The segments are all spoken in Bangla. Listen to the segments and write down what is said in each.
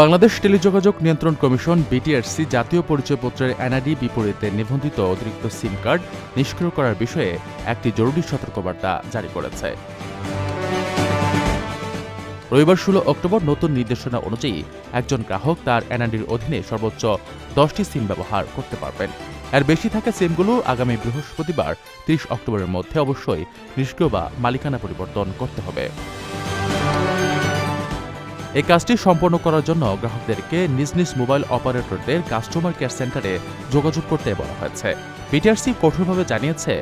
বাংলাদেশ টেলিযোগাযোগ নিয়ন্ত্রণ কমিশন বিটিআরসি জাতীয় পরিচয়পত্রের এনআইডি বিপরীতে নিবন্ধিত অতিরিক্ত সিম কার্ড নিষ্ক্রিয় করার বিষয়ে একটি জরুরি সতর্কবার্তা জারি করেছে। রবিবার ষোলো অক্টোবর নতুন নির্দেশনা অনুযায়ী একজন গ্রাহক তার এনআইডির অধীনে সর্বোচ্চ দশটি সিম ব্যবহার করতে পারবেন। এর বেশি থাকা সিমগুলো আগামী বৃহস্পতিবার তিরিশ অক্টোবরের মধ্যে অবশ্যই নিষ্ক্রিয় বা মালিকানা পরিবর্তন করতে হবে। এই কাজটি সম্পন্ন করার জন্য গ্রাহকদেরকে নিজ নিজ মোবাইল অপারেটরদের কাস্টমার কেয়ার সেন্টারে যোগাযোগ করতে বলা হয়েছে। বিটিআরসি কঠোরভাবে জানিয়েছে,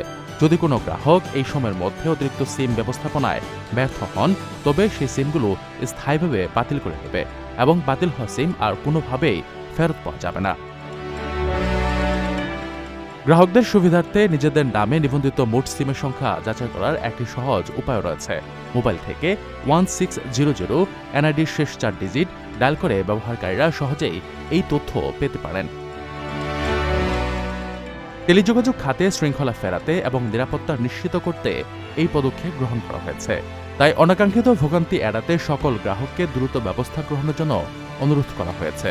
যদি কোনো গ্রাহক এই সময়ের মধ্যে অতিরিক্ত সিম ব্যবস্থাপনায় ব্যর্থ হন, তবে সেই সিমগুলো স্থায়ীভাবে বাতিল করে দেবে এবং বাতিল হওয়া সিম আর কোনোভাবেই ফেরত পাওয়া যাবে না। গ্রাহকদের সুবিধার্থে নিজেদের নামে নিবন্ধিত মোট সিমের সংখ্যা যাচাই করার একটি সহজ উপায় রয়েছে। মোবাইল থেকে ওয়ান সিক্স জিরো জিরো এনআইডির শেষ চার ডিজিট, ডায়াল করে ব্যবহারকারীরা সহজেই এই তথ্য পেতে পারেন। টেলিযোগাযোগ খাতে শৃঙ্খলা ফেরাতে এবং নিরাপত্তা নিশ্চিত করতে এই পদক্ষেপ গ্রহণ করা হয়েছে। তাই অনাকাঙ্ক্ষিত ভোগান্তি এড়াতে সকল গ্রাহককে দ্রুত ব্যবস্থা গ্রহণের জন্য অনুরোধ করা হয়েছে।